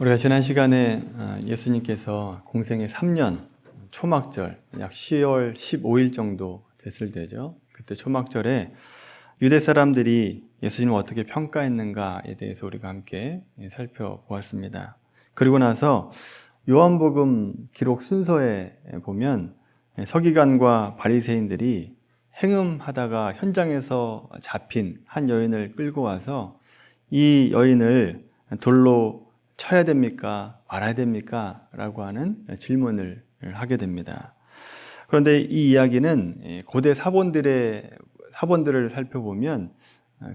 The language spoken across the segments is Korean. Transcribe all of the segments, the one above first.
우리가 지난 시간에 어, 예수님께서 공생의 3년 초막절 약 10월 15일 정도 됐을 때죠. 그때 초막절에 유대 사람들이 예수님을 어떻게 평가했는가에 대해서 우리가 함께 살펴보았습니다. 그리고 나서 요한복음 기록 순서에 보면 서기관과 바리새인들이 행음하다가 현장에서 잡힌 한 여인을 끌고 와서 이 여인을 돌로 쳐야 됩니까? 말아야 됩니까? 라고 하는 질문을 하게 됩니다. 그런데 이 이야기는 고대 사본들의 사본들을 살펴보면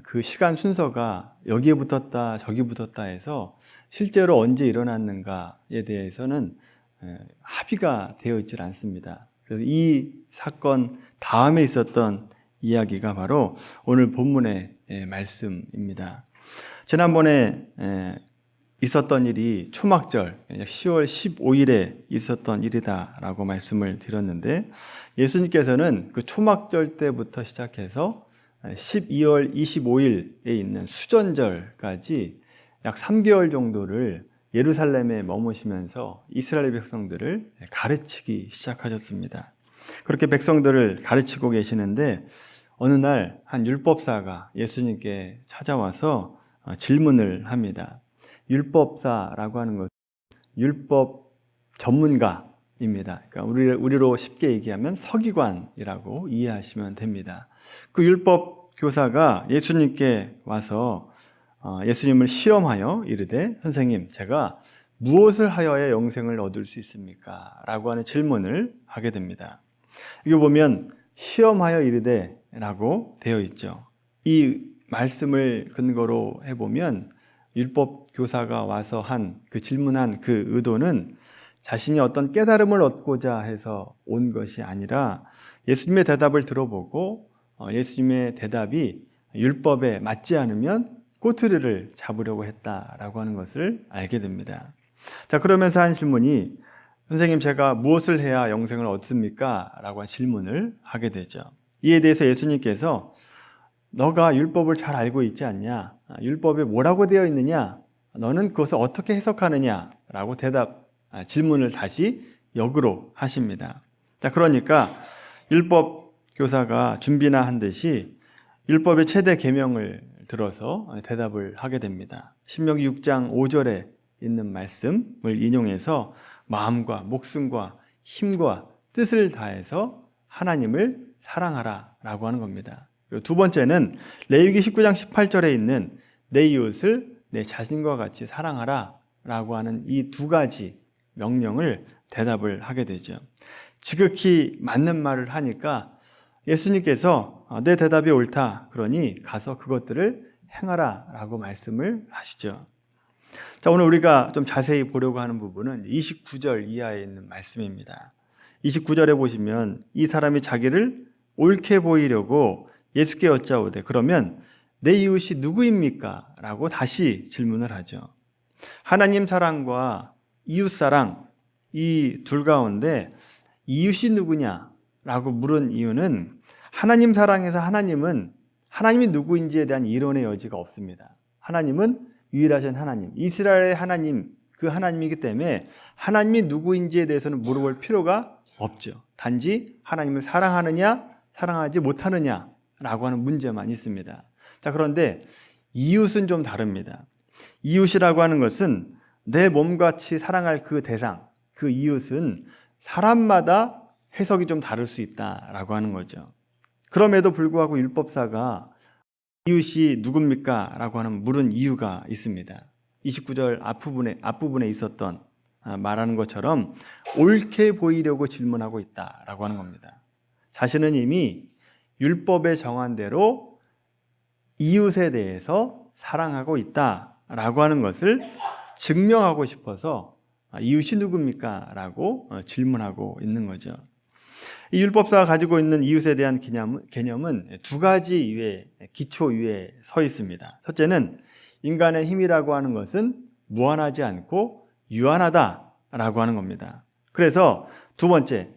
그 시간 순서가 여기에 붙었다 저기 붙었다 해서 실제로 언제 일어났는가에 대해서는 합의가 되어 있질 않습니다. 그래서 이 사건 다음에 있었던 이야기가 바로 오늘 본문의 말씀입니다. 지난번에 있었던 일이 초막절 10월 15일에 있었던 일이다라고 말씀을 드렸는데 예수님께서는 그 초막절 때부터 시작해서 12월 25일에 있는 수전절까지 약 3개월 정도를 예루살렘에 머무시면서 이스라엘 백성들을 가르치기 시작하셨습니다. 그렇게 백성들을 가르치고 계시는데 어느 날 한 율법사가 예수님께 찾아와서 질문을 합니다. 율법사라고 하는 것, 율법 전문가입니다. 그러니까 우리, 우리로 쉽게 얘기하면 서기관이라고 이해하시면 됩니다. 그 율법 교사가 예수님께 와서 예수님을 시험하여 이르되 선생님 제가 무엇을 하여야 영생을 얻을 수 있습니까? 라고 하는 질문을 하게 됩니다. 이거 보면 시험하여 이르되 라고 되어 있죠. 이 말씀을 근거로 해보면 율법 교사가 와서 한 그 질문한 그 의도는 자신이 어떤 깨달음을 얻고자 해서 온 것이 아니라 예수님의 대답을 들어보고 예수님의 대답이 율법에 맞지 않으면 꼬투리를 잡으려고 했다라고 하는 것을 알게 됩니다. 자, 그러면서 한 질문이 선생님 제가 무엇을 해야 영생을 얻습니까? 라고 한 질문을 하게 되죠. 이에 대해서 예수님께서 너가 율법을 잘 알고 있지 않냐? 율법에 뭐라고 되어 있느냐? 너는 그것을 어떻게 해석하느냐? 라고 대답, 질문을 다시 역으로 하십니다. 자, 그러니까 율법 교사가 준비나 한 듯이 율법의 최대 계명을 들어서 대답을 하게 됩니다. 신명기 6장 5절에 있는 말씀을 인용해서 마음과 목숨과 힘과 뜻을 다해서 하나님을 사랑하라라고 하는 겁니다. 두 번째는 레위기 19장 18절에 있는 내 이웃을 내 자신과 같이 사랑하라 라고 하는 이 두 가지 명령을 대답을 하게 되죠. 지극히 맞는 말을 하니까 예수님께서 내 대답이 옳다. 그러니 가서 그것들을 행하라 라고 말씀을 하시죠. 자, 오늘 우리가 좀 자세히 보려고 하는 부분은 29절 이하에 있는 말씀입니다. 29절에 보시면 이 사람이 자기를 옳게 보이려고 예수께 여짜오되 그러면 내 이웃이 누구입니까? 라고 다시 질문을 하죠. 하나님 사랑과 이웃 사랑 이 둘 가운데 이웃이 누구냐? 라고 물은 이유는 하나님 사랑에서 하나님은 하나님이 누구인지에 대한 이론의 여지가 없습니다. 하나님은 유일하신 하나님, 이스라엘의 하나님, 그 하나님이기 때문에 하나님이 누구인지에 대해서는 물어볼 필요가 없죠. 단지 하나님을 사랑하느냐, 사랑하지 못하느냐, 라고 하는 문제만 있습니다. 자, 그런데 이웃은 좀 다릅니다. 이웃이라고 하는 것은 내 몸같이 사랑할 그 대상, 그 이웃은 사람마다 해석이 좀 다를 수 있다라고 하는 거죠. 그럼에도 불구하고 율법사가 이웃이 누굽니까? 라고 하는 물은 이유가 있습니다. 29절 앞부분에, 앞부분에 있었던 아, 말하는 것처럼 옳게 보이려고 질문하고 있다라고 하는 겁니다. 자신은 이미 율법에 정한 대로 이웃에 대해서 사랑하고 있다라고 하는 것을 증명하고 싶어서 아, 이웃이 누굽니까? 라고 어, 질문하고 있는 거죠. 이 율법사가 가지고 있는 이웃에 대한 개념 은 두 가지 위에, 기초 위에 서 있습니다. 첫째는 인간의 힘이라고 하는 것은 무한하지 않고 유한하다라고 하는 겁니다. 그래서 두 번째,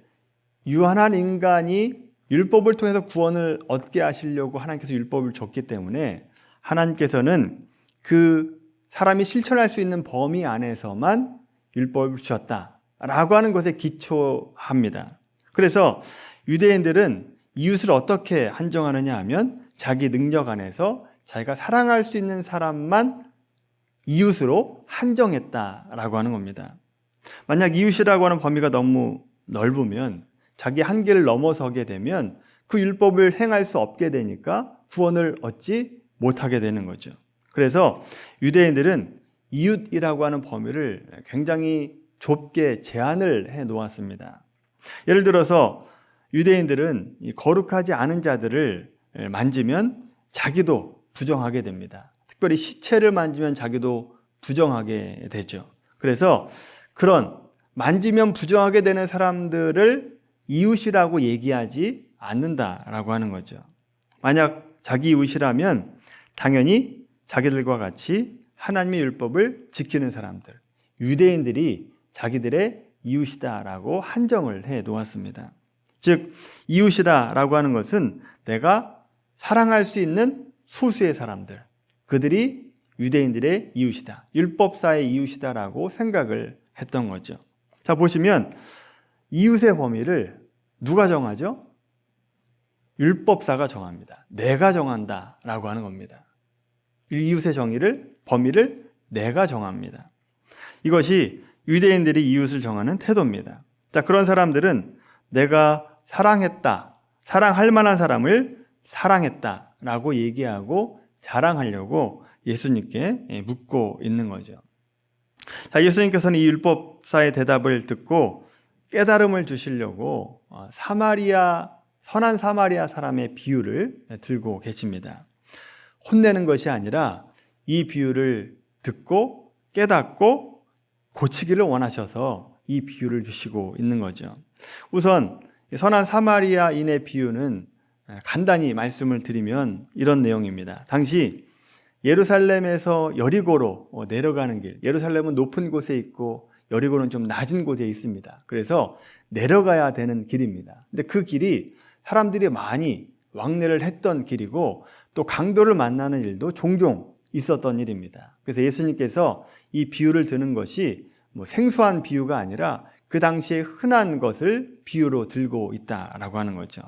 유한한 인간이 율법을 통해서 구원을 얻게 하시려고 하나님께서 율법을 줬기 때문에 하나님께서는 그 사람이 실천할 수 있는 범위 안에서만 율법을 주었다라고 하는 것에 기초합니다. 그래서 유대인들은 이웃을 어떻게 한정하느냐 하면 자기 능력 안에서 자기가 사랑할 수 있는 사람만 이웃으로 한정했다라고 하는 겁니다. 만약 이웃이라고 하는 범위가 너무 넓으면 자기 한계를 넘어서게 되면 그 율법을 행할 수 없게 되니까 구원을 얻지 못하게 되는 거죠. 그래서 유대인들은 이웃이라고 하는 범위를 굉장히 좁게 제한을 해 놓았습니다. 예를 들어서 유대인들은 이 거룩하지 않은 자들을 만지면 자기도 부정하게 됩니다. 특별히 시체를 만지면 자기도 부정하게 되죠. 그래서 그런 만지면 부정하게 되는 사람들을 이웃이라고 얘기하지 않는다라고 하는 거죠. 만약 자기 이웃이라면 당연히 자기들과 같이 하나님의 율법을 지키는 사람들, 유대인들이 자기들의 이웃이다라고 한정을 해 놓았습니다. 즉, 이웃이다라고 하는 것은 내가 사랑할 수 있는 소수의 사람들, 그들이 유대인들의 이웃이다. 율법사의 이웃이다라고 생각을 했던 거죠. 자, 보시면 이웃의 범위를 누가 정하죠? 율법사가 정합니다. 내가 정한다라고 하는 겁니다. 이웃의 정의를 범위를 내가 정합니다. 이것이 유대인들이 이웃을 정하는 태도입니다. 자, 그런 사람들은 내가 사랑했다, 사랑할 만한 사람을 사랑했다라고 얘기하고 자랑하려고 예수님께 예, 묻고 있는 거죠. 자, 예수님께서는 이 율법사의 대답을 듣고 깨달음을 주시려고 어, 사마리아 선한 사마리아 사람의 비유를 들고 계십니다. 혼내는 것이 아니라 이 비유를 듣고 깨닫고 고치기를 원하셔서 이 비유를 주시고 있는 거죠. 우선 선한 사마리아인의 비유는 간단히 말씀을 드리면 이런 내용입니다. 당시 예루살렘에서 여리고로 내려가는 길, 예루살렘은 높은 곳에 있고 여리고는 좀 낮은 곳에 있습니다. 그래서 내려가야 되는 길입니다. 근데 그 길이 사람들이 많이 왕래를 했던 길이고 또 강도를 만나는 일도 종종 있었던 일입니다. 그래서 예수님께서 이 비유를 드는 것이 뭐 생소한 비유가 아니라 그 당시에 흔한 것을 비유로 들고 있다라고 하는 거죠.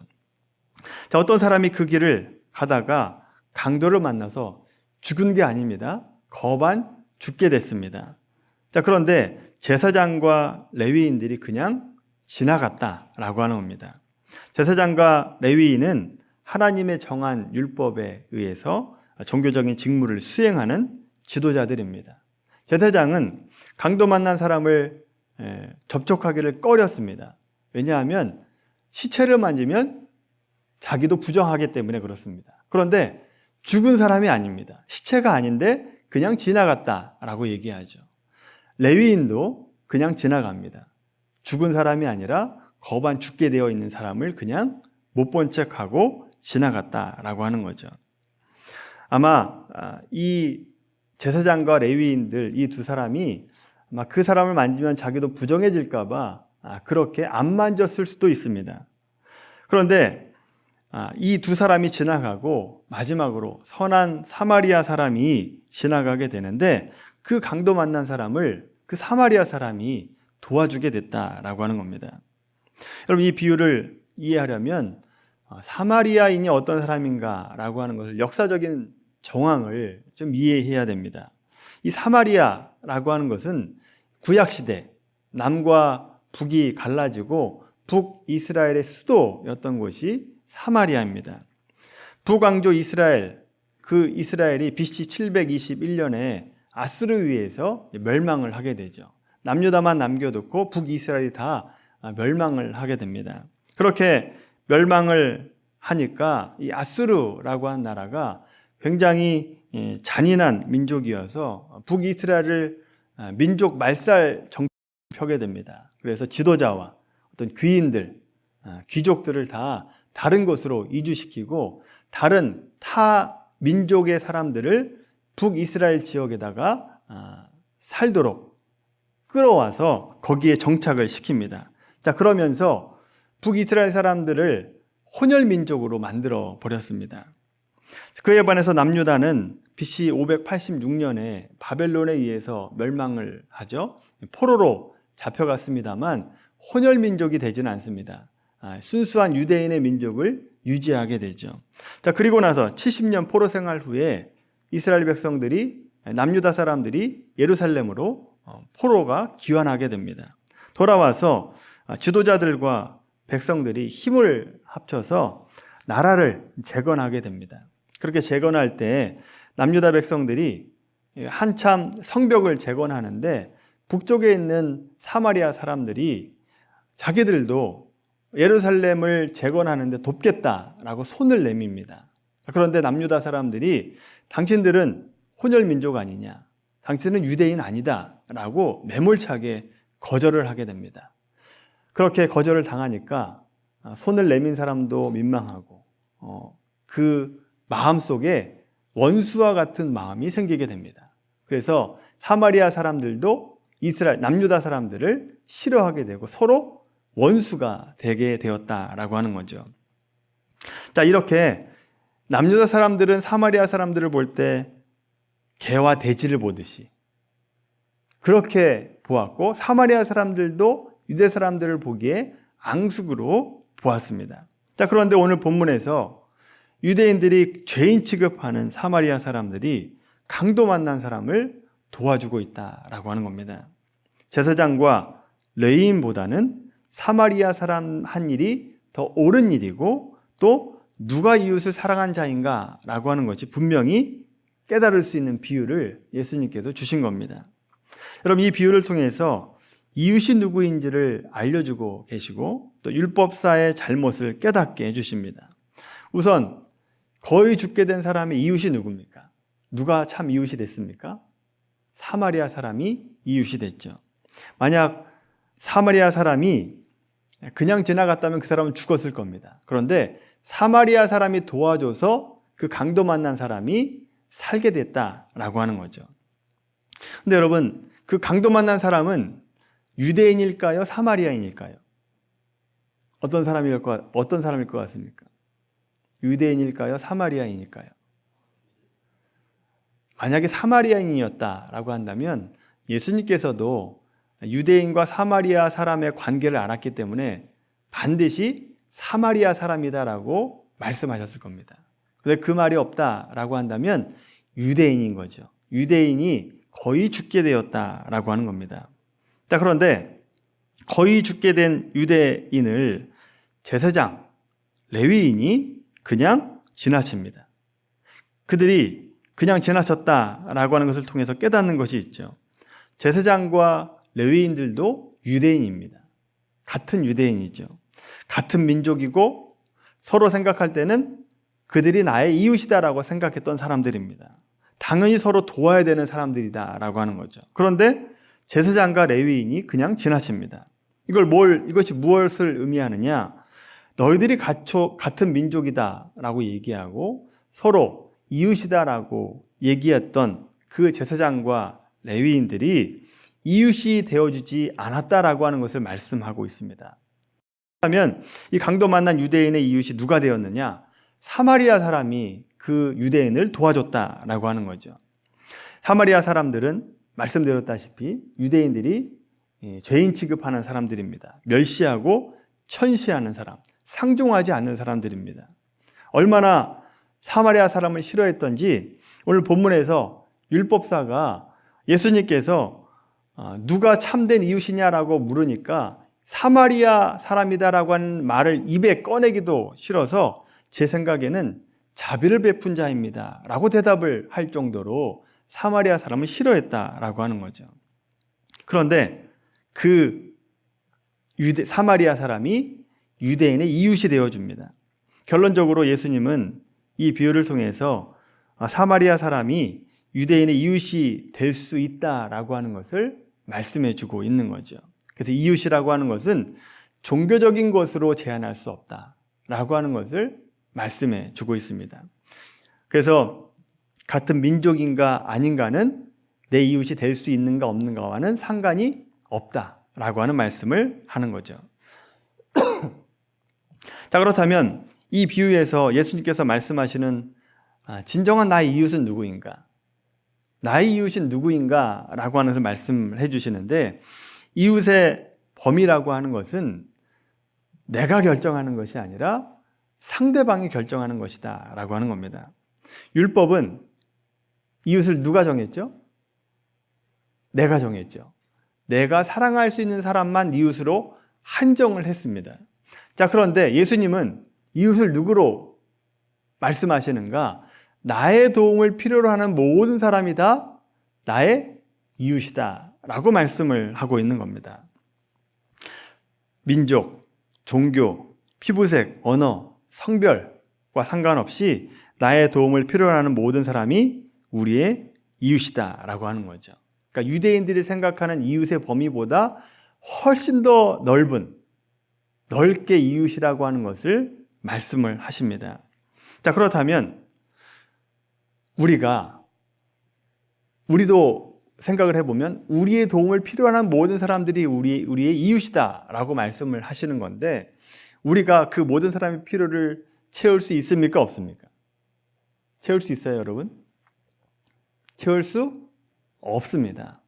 자, 어떤 사람이 그 길을 가다가 강도를 만나서 죽은 게 아닙니다. 거반 죽게 됐습니다. 자, 그런데 제사장과 레위인들이 그냥 지나갔다라고 하는 겁니다. 제사장과 레위인은 하나님의 정한 율법에 의해서 종교적인 직무를 수행하는 지도자들입니다. 제사장은 강도 만난 사람을 접촉하기를 꺼렸습니다. 왜냐하면 시체를 만지면 자기도 부정하기 때문에 그렇습니다. 그런데 죽은 사람이 아닙니다. 시체가 아닌데 그냥 지나갔다라고 얘기하죠. 레위인도 그냥 지나갑니다. 죽은 사람이 아니라 거반 죽게 되어 있는 사람을 그냥 못 본 척하고 지나갔다라고 하는 거죠. 아마 아, 이 제사장과 레위인들 이 두 사람이 아마 그 사람을 만지면 자기도 부정해질까봐 아, 그렇게 안 만졌을 수도 있습니다. 그런데 아, 이두 사람이 지나가고 마지막으로 선한 사마리아 사람이 지나가게 되는데 그 강도 만난 사람을 그 사마리아 사람이 도와주게 됐다라고 하는 겁니다. 여러분 이 비유를 이해하려면 어, 사마리아인이 어떤 사람인가라고 하는 것을 역사적인 정황을 좀 이해해야 됩니다. 이 사마리아라고 하는 것은 구약 시대 남과 북이 갈라지고 북 이스라엘의 수도였던 곳이 사마리아입니다. 북왕조 이스라엘 그 이스라엘이 BC 721년에 아수르에 의해서 멸망을 하게 되죠. 남유다만 남겨두고 북이스라엘이 다 멸망을 하게 됩니다. 그렇게 멸망을 하니까 이 아수르라고 한 나라가 굉장히 예, 잔인한 민족이어서 북이스라엘을 아, 민족 말살 정책을 펴게 됩니다. 그래서 지도자와 어떤 귀인들, 아, 귀족들을 다 다른 곳으로 이주시키고 다른 타 민족의 사람들을 북이스라엘 지역에다가 아, 살도록 끌어와서 거기에 정착을 시킵니다. 자, 그러면서 북이스라엘 사람들을 혼혈 민족으로 만들어 버렸습니다. 그에 반해서 남유다는 BC 586년에 바벨론에 의해서 멸망을 하죠. 포로로 잡혀갔습니다만 혼혈 민족이 되지는 않습니다. 아, 순수한 유대인의 민족을 유지하게 되죠. 자, 그리고 나서 70년 포로 생활 후에 이스라엘 백성들이 남유다 사람들이 예루살렘으로 어, 포로가 귀환하게 됩니다. 돌아와서 아, 지도자들과 백성들이 힘을 합쳐서 나라를 재건하게 됩니다. 그렇게 재건할 때 남유다 백성들이 한참 성벽을 재건하는데 북쪽에 있는 사마리아 사람들이 자기들도 예루살렘을 재건하는데 돕겠다라고 손을 내밉니다. 그런데 남유다 사람들이 당신들은 혼혈 민족 아니냐? 당신은 유대인 아니다 라고 매몰차게 거절을 하게 됩니다. 그렇게 거절을 당하니까 손을 내민 사람도 민망하고 어, 그 마음 속에 원수와 같은 마음이 생기게 됩니다. 그래서 사마리아 사람들도 이스라엘 남유다 사람들을 싫어하게 되고 서로 원수가 되게 되었다라고 하는 거죠. 자, 이렇게 남유다 사람들은 사마리아 사람들을 볼 때 개와 돼지를 보듯이 그렇게 보았고 사마리아 사람들도 유대 사람들을 보기에 앙숙으로 보았습니다. 자, 그런데 오늘 본문에서 유대인들이 죄인 취급하는 사마리아 사람들이 강도 만난 사람을 도와주고 있다라고 하는 겁니다. 제사장과 레인보다는 사마리아 사람 한 일이 더 옳은 일이고 또 누가 이웃을 사랑한 자인가라고 하는 것이 분명히 깨달을 수 있는 비유를 예수님께서 주신 겁니다. 여러분 이 비유를 통해서 이웃이 누구인지를 알려주고 계시고 또 율법사의 잘못을 깨닫게 해주십니다. 우선 거의 죽게 된 사람의 이웃이 누굽니까? 누가 참 이웃이 됐습니까? 사마리아 사람이 이웃이 됐죠. 만약 사마리아 사람이 그냥 지나갔다면 그 사람은 죽었을 겁니다. 그런데 사마리아 사람이 도와줘서 그 강도 만난 사람이 살게 됐다라고 하는 거죠. 근데 여러분, 그 강도 만난 사람은 유대인일까요? 사마리아인일까요? 어떤 사람일 것, 어떤 사람일 것 같습니까? 유대인일까요? 사마리아인일까요? 만약에 사마리아인이었다라고 한다면 예수님께서도 유대인과 사마리아 사람의 관계를 알았기 때문에 반드시 사마리아 사람이다라고 말씀하셨을 겁니다. 근데 그 말이 없다라고 한다면 유대인인 거죠. 유대인이 거의 죽게 되었다라고 하는 겁니다. 자, 그런데 거의 죽게 된 유대인을 제사장, 레위인이 그냥 지나칩니다. 그들이 그냥 지나쳤다라고 하는 것을 통해서 깨닫는 것이 있죠. 제사장과 레위인들도 유대인입니다. 같은 유대인이죠. 같은 민족이고 서로 생각할 때는 그들이 나의 이웃이다라고 생각했던 사람들입니다. 당연히 서로 도와야 되는 사람들이다라고 하는 거죠. 그런데 제사장과 레위인이 그냥 지나칩니다. 이걸 뭘 이것이 무엇을 의미하느냐? 너희들이 같은 민족이다라고 얘기하고 서로 이웃이다라고 얘기했던 그 제사장과 레위인들이 이웃이 되어주지 않았다라고 하는 것을 말씀하고 있습니다. 그러면 이 강도 만난 유대인의 이웃이 누가 되었느냐? 사마리아 사람이 그 유대인을 도와줬다라고 하는 거죠. 사마리아 사람들은 말씀드렸다시피 유대인들이 예, 죄인 취급하는 사람들입니다. 멸시하고 천시하는 사람, 상종하지 않는 사람들입니다. 얼마나 사마리아 사람을 싫어했던지 오늘 본문에서 율법사가 예수님께서 어, 누가 참된 이웃이냐라고 물으니까 사마리아 사람이다라고 하는 말을 입에 꺼내기도 싫어서 제 생각에는 자비를 베푼 자입니다. 라고 대답을 할 정도로 사마리아 사람을 싫어했다라고 하는 거죠. 그런데 그 유대, 사마리아 사람이 유대인의 이웃이 되어줍니다. 결론적으로 예수님은 이 비유를 통해서 사마리아 사람이 유대인의 이웃이 될 수 있다라고 하는 것을 말씀해 주고 있는 거죠. 그래서 이웃이라고 하는 것은 종교적인 것으로 제한할 수 없다라고 하는 것을 말씀해 주고 있습니다. 그래서 같은 민족인가 아닌가는 내 이웃이 될 수 있는가 없는가와는 상관이 없다라고 하는 말씀을 하는 거죠. 자, 그렇다면 이 비유에서 예수님께서 말씀하시는 아, 진정한 나의 이웃은 누구인가? 나의 이웃은 누구인가? 라고 하는 것을 말씀해 주시는데 이웃의 범위라고 하는 것은 내가 결정하는 것이 아니라 상대방이 결정하는 것이다 라고 하는 겁니다. 율법은 이웃을 누가 정했죠? 내가 정했죠. 내가 사랑할 수 있는 사람만 이웃으로 한정을 했습니다. 자, 그런데 예수님은 이웃을 누구로 말씀하시는가? 나의 도움을 필요로 하는 모든 사람이 다 나의 이웃이다. 라고 말씀을 하고 있는 겁니다. 민족, 종교, 피부색, 언어, 성별과 상관없이 나의 도움을 필요로 하는 모든 사람이 우리의 이웃이다. 라고 하는 거죠. 그러니까 유대인들이 생각하는 이웃의 범위보다 훨씬 더 넓은, 넓게 이웃이라고 하는 것을 말씀을 하십니다. 자, 그렇다면 우리가 우리도 생각을 해보면 우리의 도움을 필요한 모든 사람들이 우리, 우리의 이웃이다라고 말씀을 하시는 건데 우리가 그 모든 사람의 필요를 채울 수 있습니까? 없습니까? 채울 수 있어요, 여러분? 채울 수 없습니다.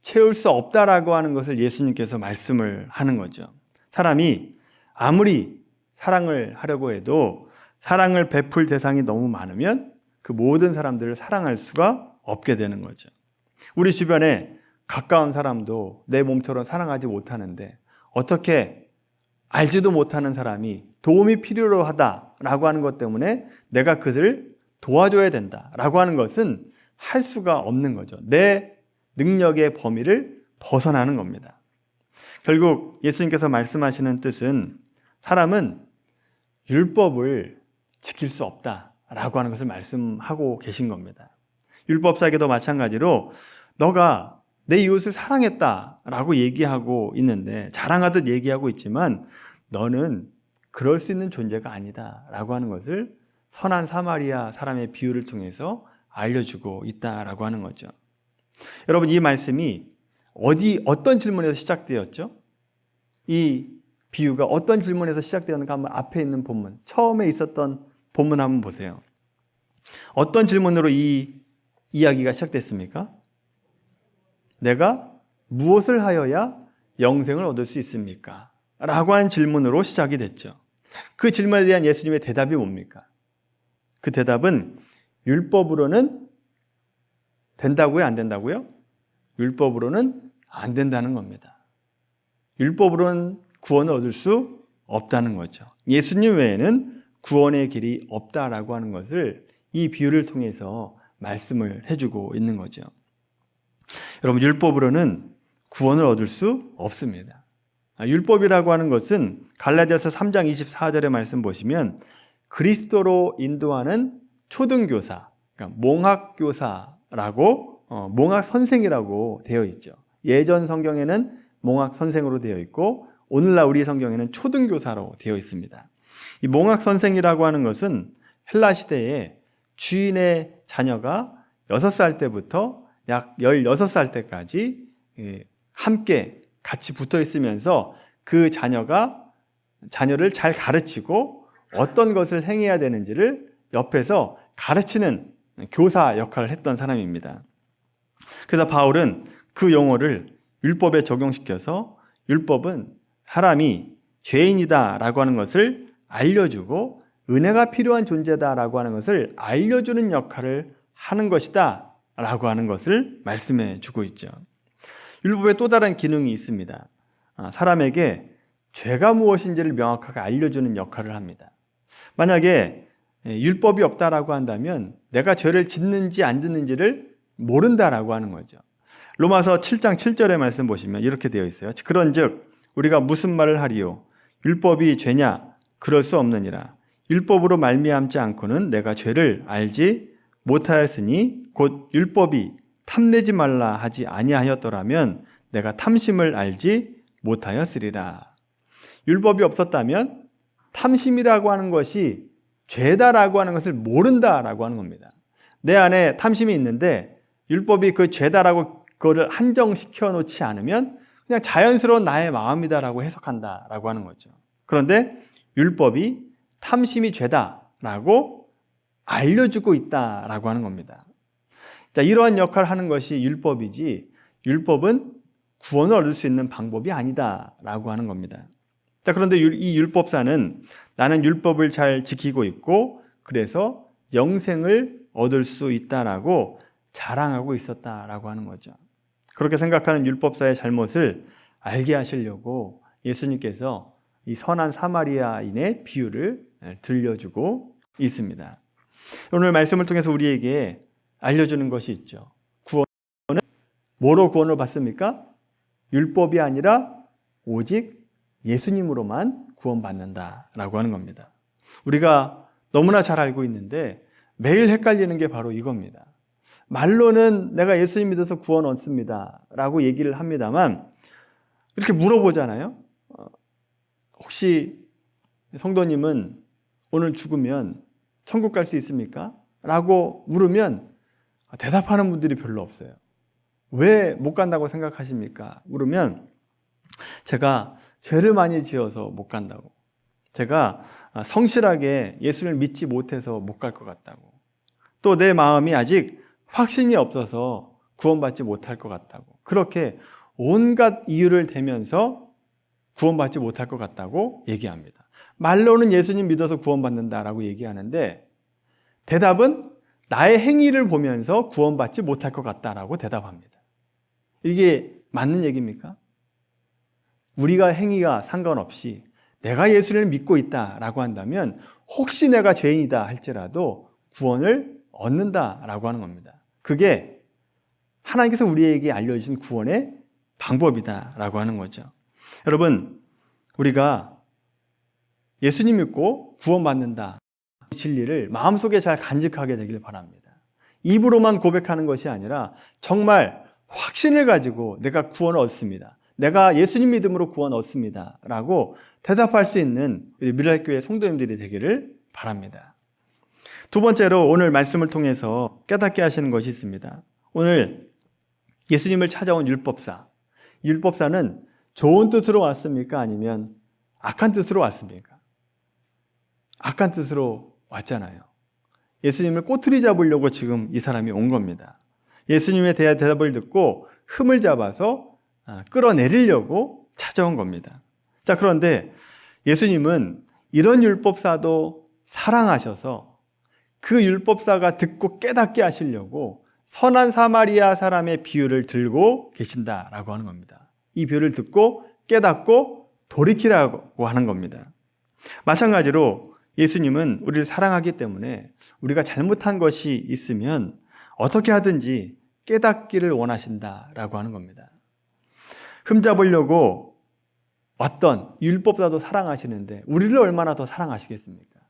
채울 수 없다라고 하는 것을 예수님께서 말씀을 하는 거죠. 사람이 아무리 사랑을 하려고 해도 사랑을 베풀 대상이 너무 많으면 그 모든 사람들을 사랑할 수가 없게 되는 거죠. 우리 주변에 가까운 사람도 내 몸처럼 사랑하지 못하는데 어떻게 알지도 못하는 사람이 도움이 필요로 하다라고 하는 것 때문에 내가 그들을 도와줘야 된다라고 하는 것은 할 수가 없는 거죠. 내 능력의 범위를 벗어나는 겁니다. 결국 예수님께서 말씀하시는 뜻은 사람은 율법을 지킬 수 없다 라고 하는 것을 말씀하고 계신 겁니다. 율법사에게도 마찬가지로 너가 내 이웃을 사랑했다 라고 얘기하고 있는데 자랑하듯 얘기하고 있지만 너는 그럴 수 있는 존재가 아니다 라고 하는 것을 선한 사마리아 사람의 비유를 통해서 알려주고 있다 라고 하는 거죠. 여러분 이 말씀이 어디 어떤 질문에서 시작되었죠? 이 비유가 어떤 질문에서 시작되었는가 한번 앞에 있는 본문 처음에 있었던 본문 한번 보세요. 어떤 질문으로 이 이야기가 시작됐습니까? 내가 무엇을 하여야 영생을 얻을 수 있습니까? 라고 한 질문으로 시작이 됐죠. 그 질문에 대한 예수님의 대답이 뭡니까? 그 대답은 율법으로는 된다고요? 안 된다고요? 율법으로는 안 된다는 겁니다. 율법으로는 구원을 얻을 수 없다는 거죠. 예수님 외에는 구원의 길이 없다라고 하는 것을 이 비유를 통해서 말씀을 해주고 있는 거죠. 여러분, 율법으로는 구원을 얻을 수 없습니다. 아, 율법이라고 하는 것은 갈라디아서 3장 24절의 말씀 보시면 그리스도로 인도하는 초등교사, 그러니까 몽학교사라고 어, 몽학 선생이라고 되어 있죠. 예전 성경에는 몽학 선생으로 되어 있고 오늘날 우리 성경에는 초등교사로 되어 있습니다. 이 몽학 선생이라고 하는 것은 헬라 시대에 주인의 자녀가 6살 때부터 약 16살 때까지 예, 함께 같이 붙어 있으면서 그 자녀가 자녀를 잘 가르치고 어떤 것을 행해야 되는지를 옆에서 가르치는 교사 역할을 했던 사람입니다. 그래서 바울은 그 용어를 율법에 적용시켜서 율법은 사람이 죄인이다라고 하는 것을 알려주고 은혜가 필요한 존재다라고 하는 것을 알려주는 역할을 하는 것이다 라고 하는 것을 말씀해 주고 있죠. 율법에 또 다른 기능이 있습니다. 아, 사람에게 죄가 무엇인지를 명확하게 알려주는 역할을 합니다. 만약에 예, 율법이 없다라고 한다면 내가 죄를 짓는지 안 짓는지를 모른다라고 하는 거죠. 로마서 7장 7절의 말씀 보시면 이렇게 되어 있어요. 그런즉 우리가 무슨 말을 하리요? 율법이 죄냐? 그럴 수 없느니라. 율법으로 말미암지 않고는 내가 죄를 알지 못하였으니 곧 율법이 탐내지 말라 하지 아니하였더라면 내가 탐심을 알지 못하였으리라. 율법이 없었다면 탐심이라고 하는 것이 죄다라고 하는 것을 모른다라고 하는 겁니다. 내 안에 탐심이 있는데 율법이 그 죄다라고 그거를 한정시켜 놓지 않으면 그냥 자연스러운 나의 마음이다라고 해석한다라고 하는 거죠. 그런데 율법이 탐심이 죄다라고 알려주고 있다라고 하는 겁니다. 자, 이러한 역할을 하는 것이 율법이지 율법은 구원을 얻을 수 있는 방법이 아니다라고 하는 겁니다. 자, 그런데 율- 이 율법사는 나는 율법을 잘 지키고 있고 그래서 영생을 얻을 수 있다라고 자랑하고 있었다라고 하는 거죠. 그렇게 생각하는 율법사의 잘못을 알게 하시려고 예수님께서 이 선한 사마리아인의 비유를 들려주고 있습니다. 오늘 말씀을 통해서 우리에게 알려주는 것이 있죠. 구원은 뭐로 구원을 받습니까? 율법이 아니라 오직 예수님으로만 구원받는다라고 하는 겁니다. 우리가 너무나 잘 알고 있는데 매일 헷갈리는 게 바로 이겁니다. 말로는 내가 예수님 믿어서 구원 얻습니다. 라고 얘기를 합니다만 이렇게 물어보잖아요. 어, 혹시 성도님은 오늘 죽으면 천국 갈 수 있습니까? 라고 물으면 대답하는 분들이 별로 없어요. 왜 못 간다고 생각하십니까? 물으면 제가 죄를 많이 지어서 못 간다고. 제가 성실하게 예수를 믿지 못해서 못 갈 것 같다고. 또 내 마음이 아직 확신이 없어서 구원받지 못할 것 같다고. 그렇게 온갖 이유를 대면서 구원받지 못할 것 같다고 얘기합니다. 말로는 예수님 믿어서 구원받는다라고 얘기하는데 대답은 나의 행위를 보면서 구원받지 못할 것 같다라고 대답합니다. 이게 맞는 얘기입니까? 우리가 행위가 상관없이 내가 예수를 믿고 있다라고 한다면 혹시 내가 죄인이다 할지라도 구원을 얻는다라고 하는 겁니다. 그게 하나님께서 우리에게 알려주신 구원의 방법이다라고 하는 거죠. 여러분, 우리가 예수님 믿고 구원받는다. 이 진리를 마음속에 잘 간직하게 되길 바랍니다. 입으로만 고백하는 것이 아니라 정말 확신을 가지고 내가 구원을 얻습니다. 내가 예수님 믿음으로 구원 얻습니다. 라고 대답할 수 있는 우리 미랄교회 성도님들이 되기를 바랍니다. 두 번째로 오늘 말씀을 통해서 깨닫게 하시는 것이 있습니다. 오늘 예수님을 찾아온 율법사. 율법사는 좋은 뜻으로 왔습니까? 아니면 악한 뜻으로 왔습니까? 악한 뜻으로 왔잖아요. 예수님을 꼬투리 잡으려고 지금 이 사람이 온 겁니다. 예수님의 대화 대답을 듣고 흠을 잡아서 아, 끌어내리려고 찾아온 겁니다. 자, 그런데 예수님은 이런 율법사도 사랑하셔서 그 율법사가 듣고 깨닫게 하시려고 선한 사마리아 사람의 비유를 들고 계신다라고 하는 겁니다. 이 비유를 듣고 깨닫고 돌이키라고 하는 겁니다. 마찬가지로 예수님은 우리를 사랑하기 때문에 우리가 잘못한 것이 있으면 어떻게 하든지 깨닫기를 원하신다라고 하는 겁니다. 흠잡으려고 왔던 율법자도 사랑하시는데 우리를 얼마나 더 사랑하시겠습니까?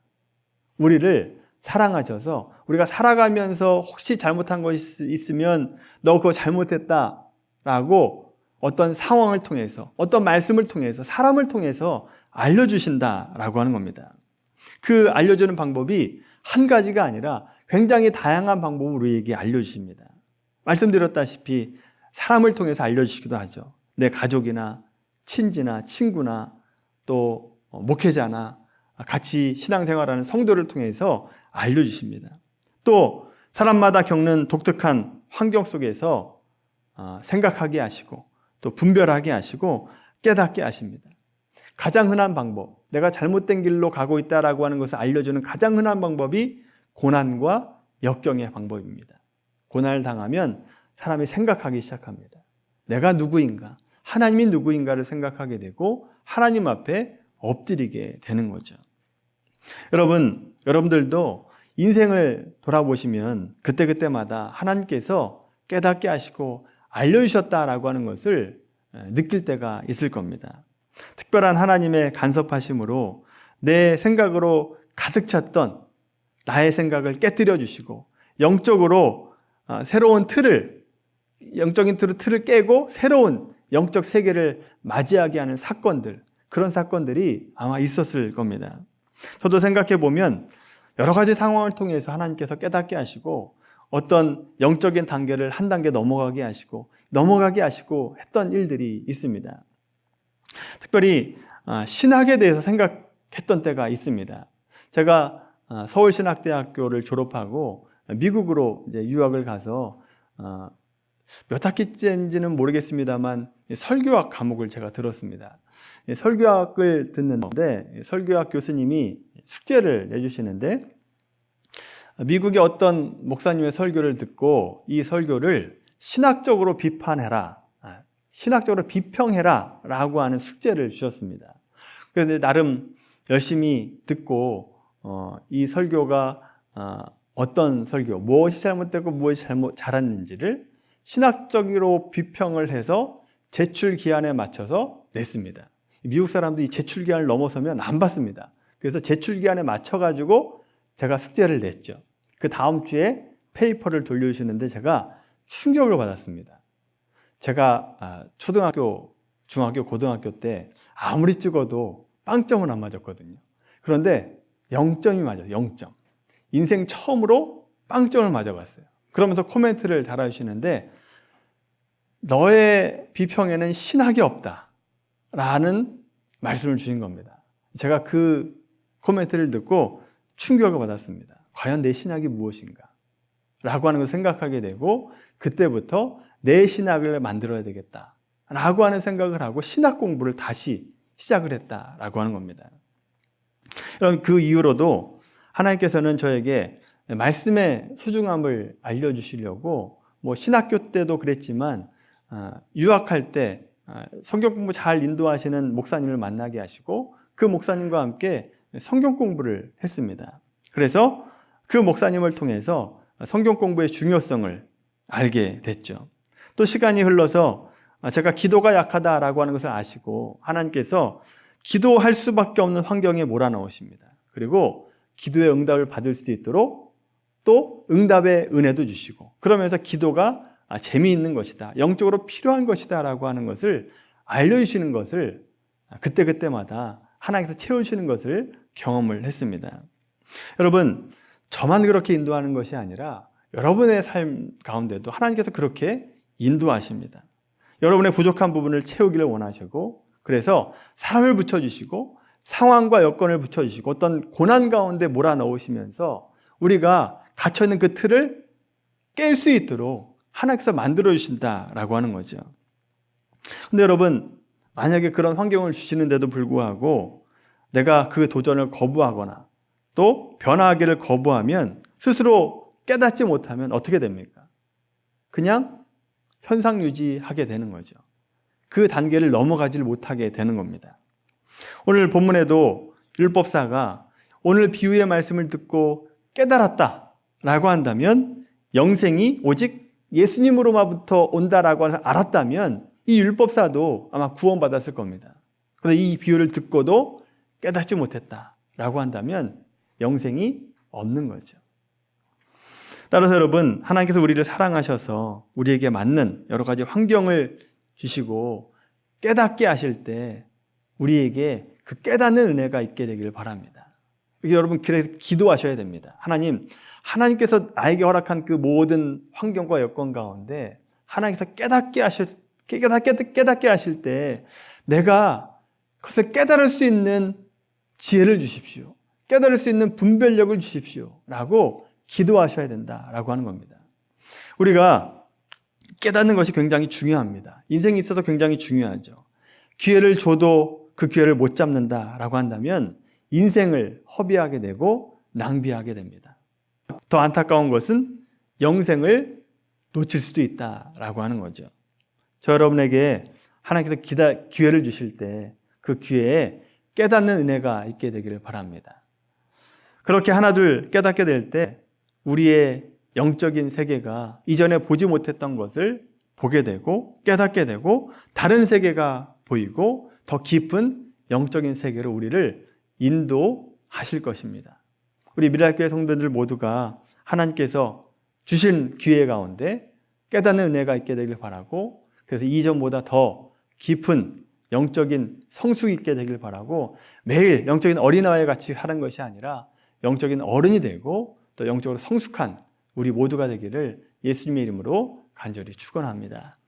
우리를 사랑하셔서 우리가 살아가면서 혹시 잘못한 것이 있으면 너 그거 잘못했다라고 어떤 상황을 통해서 어떤 말씀을 통해서 사람을 통해서 알려주신다라고 하는 겁니다. 그 알려주는 방법이 한 가지가 아니라 굉장히 다양한 방법을 우리에게 알려주십니다. 말씀드렸다시피 사람을 통해서 알려주시기도 하죠. 내 가족이나 친지나 친구나 또 목회자나 같이 신앙생활하는 성도를 통해서 알려주십니다. 또 사람마다 겪는 독특한 환경 속에서 어, 생각하게 하시고 또 분별하게 하시고 깨닫게 하십니다. 가장 흔한 방법, 내가 잘못된 길로 가고 있다라고 하는 것을 알려주는 가장 흔한 방법이 고난과 역경의 방법입니다. 고난을 당하면 사람이 생각하기 시작합니다. 내가 누구인가? 하나님이 누구인가를 생각하게 되고 하나님 앞에 엎드리게 되는 거죠. 여러분, 여러분들도 인생을 돌아보시면 그때그때마다 하나님께서 깨닫게 하시고 알려주셨다라고 하는 것을 느낄 때가 있을 겁니다. 특별한 하나님의 간섭하심으로 내 생각으로 가득 찼던 나의 생각을 깨뜨려 주시고 영적으로 새로운 틀을 영적인 틀을 깨고 새로운 영적 세계를 맞이하게 하는 사건들 그런 사건들이 아마 있었을 겁니다. 저도 생각해 보면 여러 가지 상황을 통해서 하나님께서 깨닫게 하시고 어떤 영적인 단계를 한 단계 넘어가게 하시고 넘어가게 하시고 했던 일들이 있습니다. 특별히 신학에 대해서 생각했던 때가 있습니다. 제가 아, 서울신학대학교를 졸업하고 미국으로 유학을 가서 어, 몇 학기째인지는 모르겠습니다만 설교학 과목을 제가 들었습니다. 설교학을 듣는데 설교학 교수님이 숙제를 내주시는데 미국의 어떤 목사님의 설교를 듣고 이 설교를 신학적으로 비판해라, 아, 신학적으로 비평해라 라고 하는 숙제를 주셨습니다. 그래서 나름 열심히 듣고 어, 이 설교가 어, 어떤 설교, 무엇이 잘못되고 무엇이 잘못 잘했는지를 신학적으로 비평을 해서 제출 기한에 맞춰서 냈습니다. 미국 사람들이 제출 기한을 넘어서면 안 받습니다. 그래서 제출 기한에 맞춰 가지고 제가 숙제를 냈죠. 그 다음 주에 페이퍼를 돌려주시는데 제가 충격을 받았습니다. 제가 아, 초등학교, 중학교, 고등학교 때 아무리 찍어도 빵점은 안 맞았거든요. 그런데 0점이 맞아요. 0점. 인생 처음으로 빵점을 맞아봤어요. 그러면서 코멘트를 달아주시는데 너의 비평에는 신학이 없다. 라는 말씀을 주신 겁니다. 제가 그 코멘트를 듣고 충격을 받았습니다. 과연 내 신학이 무엇인가? 라고 하는 것을 생각하게 되고 그때부터 내 신학을 만들어야 되겠다. 라고 하는 생각을 하고 신학 공부를 다시 시작을 했다 라고 하는 겁니다. 그럼 그 이후로도 하나님께서는 저에게 말씀의 소중함을 알려주시려고 뭐 신학교 때도 그랬지만 아, 유학할 때 아, 성경 공부 잘 인도하시는 목사님을 만나게 하시고 그 목사님과 함께 성경 공부를 했습니다. 그래서 그 목사님을 통해서 성경 공부의 중요성을 알게 됐죠. 또 시간이 흘러서 제가 기도가 약하다라고 하는 것을 아시고 하나님께서 기도할 수밖에 없는 환경에 몰아넣으십니다. 그리고 기도의 응답을 받을 수 있도록 또 응답의 은혜도 주시고 그러면서 기도가 재미있는 것이다. 영적으로 필요한 것이다. 라고 하는 것을 알려주시는 것을 그때그때마다 하나님께서 채우시는 것을 경험을 했습니다. 여러분, 저만 그렇게 인도하는 것이 아니라 여러분의 삶 가운데도 하나님께서 그렇게 인도하십니다. 여러분의 부족한 부분을 채우기를 원하시고 그래서 사람을 붙여주시고 상황과 여건을 붙여주시고 어떤 고난 가운데 몰아넣으시면서 우리가 갇혀있는 그 틀을 깰 수 있도록 하나님께서 만들어주신다라고 하는 거죠. 근데 여러분, 만약에 그런 환경을 주시는데도 불구하고 내가 그 도전을 거부하거나 또 변화하기를 거부하면 스스로 깨닫지 못하면 어떻게 됩니까? 그냥 현상 유지하게 되는 거죠. 그 단계를 넘어가지를 못하게 되는 겁니다. 오늘 본문에도 율법사가 오늘 비유의 말씀을 듣고 깨달았다 라고 한다면 영생이 오직 예수님으로부터 온다라고 알았다면 이 율법사도 아마 구원받았을 겁니다. 그런데 이 비유를 듣고도 깨닫지 못했다라고 한다면 영생이 없는 거죠. 따라서 여러분, 하나님께서 우리를 사랑하셔서 우리에게 맞는 여러 가지 환경을 주시고 깨닫게 하실 때 우리에게 그 깨닫는 은혜가 있게 되기를 바랍니다. 여러분, 그래서 기도하셔야 됩니다. 하나님, 하나님께서 나에게 허락한 그 모든 환경과 여건 가운데 하나님께서 깨닫게 하실, 깨닫게, 깨닫게 하실 때 내가 그것을 깨달을 수 있는 지혜를 주십시오. 깨달을 수 있는 분별력을 주십시오. 라고 기도하셔야 된다 라고 하는 겁니다. 우리가 깨닫는 것이 굉장히 중요합니다. 인생에 있어서 굉장히 중요하죠. 기회를 줘도 그 기회를 못 잡는다 라고 한다면 인생을 허비하게 되고 낭비하게 됩니다. 더 안타까운 것은 영생을 놓칠 수도 있다 라고 하는 거죠. 저 여러분에게 하나님께서 기다, 기회를 주실 때 그 기회에 깨닫는 은혜가 있게 되기를 바랍니다. 그렇게 하나둘 깨닫게 될 때 우리의 영적인 세계가 이전에 보지 못했던 것을 보게 되고 깨닫게 되고 다른 세계가 보이고 더 깊은 영적인 세계로 우리를 인도하실 것입니다. 우리 미랄교회 성도들 모두가 하나님께서 주신 기회 가운데 깨닫는 은혜가 있게 되길 바라고 그래서 이전보다 더 깊은 영적인 성숙이 있게 되길 바라고 매일 영적인 어린아이 같이 사는 것이 아니라 영적인 어른이 되고 또 영적으로 성숙한 우리 모두가 되기를 예수님의 이름으로 간절히 축원합니다.